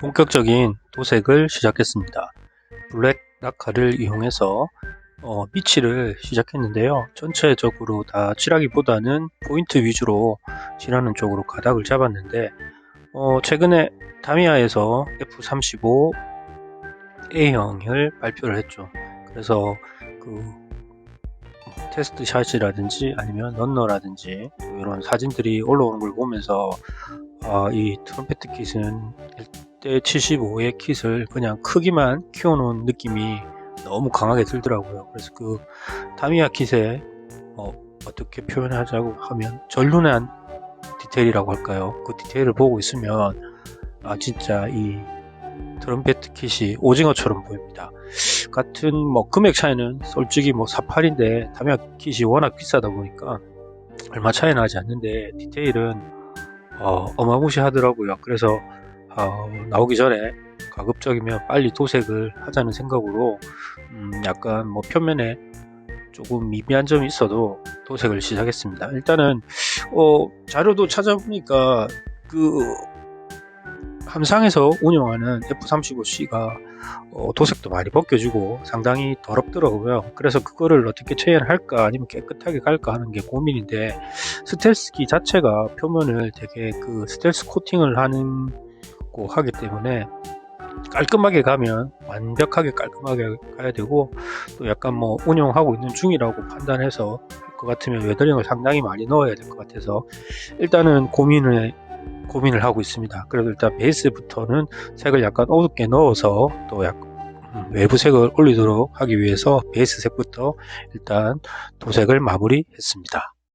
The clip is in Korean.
본격적인 도색을 시작했습니다. 블랙 라카를 이용해서 어, 미치를 시작했는데요. 전체적으로 다 칠하기보다는 포인트 위주로 칠하는 쪽으로 가닥을 잡았는데 어, 최근에 다미아에서 F35 A형을 발표를 했죠. 그래서 그 테스트 샷이라든지 아니면 런너라든지 이런 사진들이 올라오는 걸 보면서 아, 이 트럼페트 킷은 1대 75의 킷을 그냥 크기만 키워놓은 느낌이 너무 강하게 들더라고요. 그래서 그 다미아 킷에 어, 어떻게 표현하자고 하면 전륜한 디테일이라고 할까요? 그 디테일을 보고 있으면 아 진짜 이 트럼페트 킷이 오징어처럼 보입니다. 같은 뭐 금액 차이는 솔직히 뭐 48인데 다미아 킷이 워낙 비싸다 보니까 얼마 차이 나지 않는데 디테일은 어, 어마무시하더라고요. 그래서 어, 나오기 전에 가급적이면 빨리 도색을 하자는 생각으로 음, 약간 뭐 표면에 조금 미비한 점이 있어도 도색을 시작했습니다. 일단은 어, 자료도 찾아보니까 그 함상에서 운영하는 F35C가 어, 도색도 많이 벗겨지고 상당히 더럽더라고요. 그래서 그거를 어떻게 처리할까 아니면 깨끗하게 갈까 하는 게 고민인데 스텔스기 자체가 표면을 되게 그 스텔스 코팅을 하는 고 하기 때문에 깔끔하게 가면 완벽하게 깔끔하게 가야 되고 또 약간 뭐 운영하고 있는 중이라고 판단해서 할 것 같으면 웨더링을 상당히 많이 넣어야 될 것 같아서 일단은 고민을 고민을 하고 있습니다. 그래도 일단 베이스부터는 색을 약간 어둡게 넣어서 또 약간 음, 외부 색을 올리도록 하기 위해서 베이스 색부터 일단 도색을 마무리했습니다.